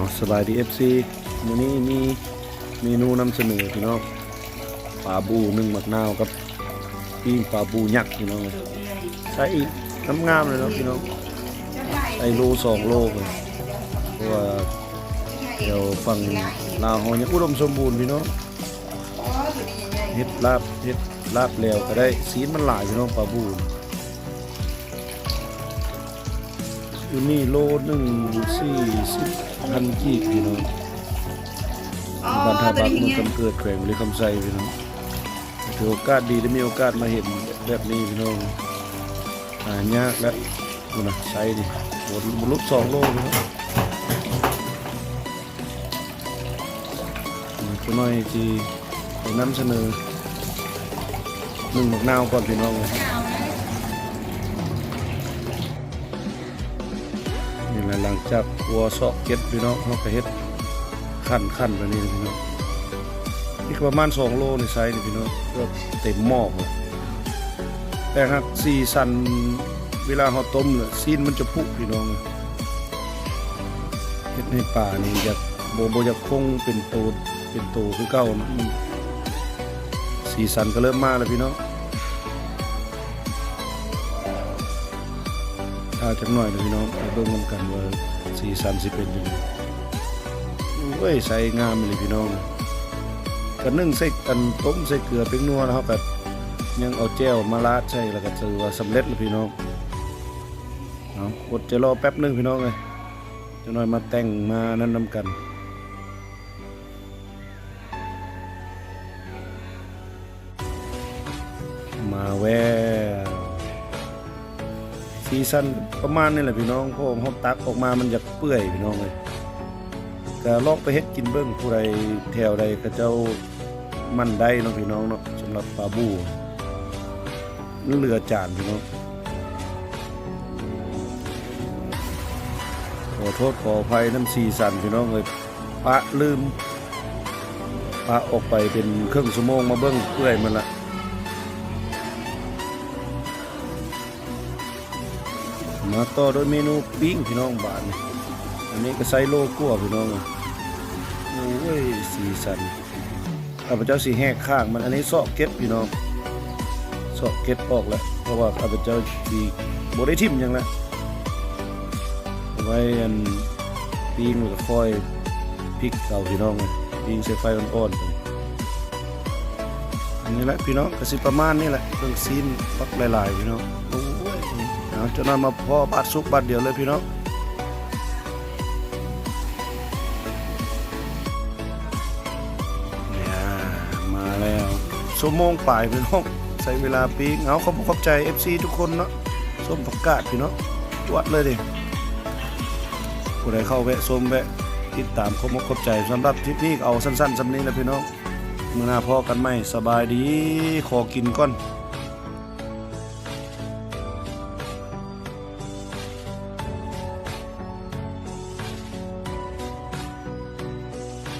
เอาสบายดีเอฟซีมื้อนี้มีเมนูนำเสนอพี่น้องปลาบูนึ่งมะนาวกับปิ้งปลาบูยักษ์พี่น้องใส่อีกน้ำงามเลยเนาะพี่น้องใส่โลสองโลเลยเพราะว่าเดี๋ยวฝั่งลาวเฮายังอุดมสมบูรณ์พี่น้องเฮ็ดลาบเฮ็ดลาบแล้วก็ได้สีมันหลายพี่น้องปลาบู อยู่นี่โลหนึ่งสี่สิบพันกีบพี่น้องบ้านทาบักมืองคำเกิดแขวงบริคำไซพี่น้องถือโอกาสดีได้มีโอกาสมาเห็นแบบนี้พี่น้องหายากแล้วดูนะไซส์ดิโหบลุกสองโลพี่น้องมันก็น้อยที่นำเสนอหนึ่งหมกนาวก่อนพี่น้องเลย นี่แหละหลังจากวัวซอกเก็ตพี่น้องเขาก็เฮ็ดขั้นขั้นแบบนี้พี่น้องนี่ประมาณ2โลในไซส์นี่พี่น้องก็เต็มหม้อเลยแต่หากสีสันเวลาเราต้มเนี่ยซีนมันจะพุพี่น้องเฮ็ดในป่านี่อยากโบโบอยากคงเป็นโตเป็นโตคือเก่ามันสีสันก็เริ่มมาแล้วพี่น้อง ถ้าจักหน่อยนะพี่น้องไปเบิ่งนำกันว่าสีสันสิเป็นยังไงเว้ยใส่งามเลยพี่น้องก็นึ่งใส่กันต้มใส่เกลือเป็นนัวแล้วเขาก็ยังเอาแจ่วมาราดใส่แล้วก็ถือว่าสำเร็จแล้วพี่น้องเอาอดจะรอแป๊บนึงพี่น้องเลยจะหน่อยมาแต่งมานั่นนำกันมาแว วซีซั่นประมาณนี้แหละพี่น้องเพราะว่าเขาตักออกมามันอยากเปื่อยพี่น้องเลยก็ลองไปเฮ็ดกินเบิ่งผู้ใดแถวใดก็เจ้ามันได้เนาะพี่น้องเนาะสำหรับปลาบูนเหลือจานพี่น้องขอโทษขออภัยน้ำสีสันพี่น้องเลยปะลืมปะออกไปเป็นครึ่งชั่วโมงมาเบิ่งเปื่อยมันละ มาต่อโดวยเมนูปิ้งพี่น้องบานอันนี้ก็ไซโลกัวพี่น้องอะโอ้ยสีสันข้าพเจ้าสีแหกข้างมันอันนี้ซอกเก็ตพี่น้องซอกเก็ตออกแล้วเพราะว่าข้าพเจ้าสีโบได้ทิมยังละไว้อันปีงแล้วก็ค่อยพริกเอาพี่น้องเลยปีงใส่ไฟอ่อนๆไปอันนี้แหละพี่น้องกสิประมาณนี้แหละเครื่องซีนปักหลายๆพี่น้องโอ้ย เอาจะนอนมาพอบาดซุกบาดเดียวเลยพี่น้องเนี่ยมาแล้วชั่วโมงป่ายพี่น้องใช้เวลาปีกเอาขอบขอบใจ FC ทุกคนเนาะส้มผักกาดพี่น้องจวดเลยดิผู้ใดเข้าแวะส้มแวะติดตามขอบขอบใจสำหรับทริปนี้เอาสั้นๆสำนี้แหละพี่น้องมื่อหน้าพ่อกันไหมสบายดีขอกินก่อน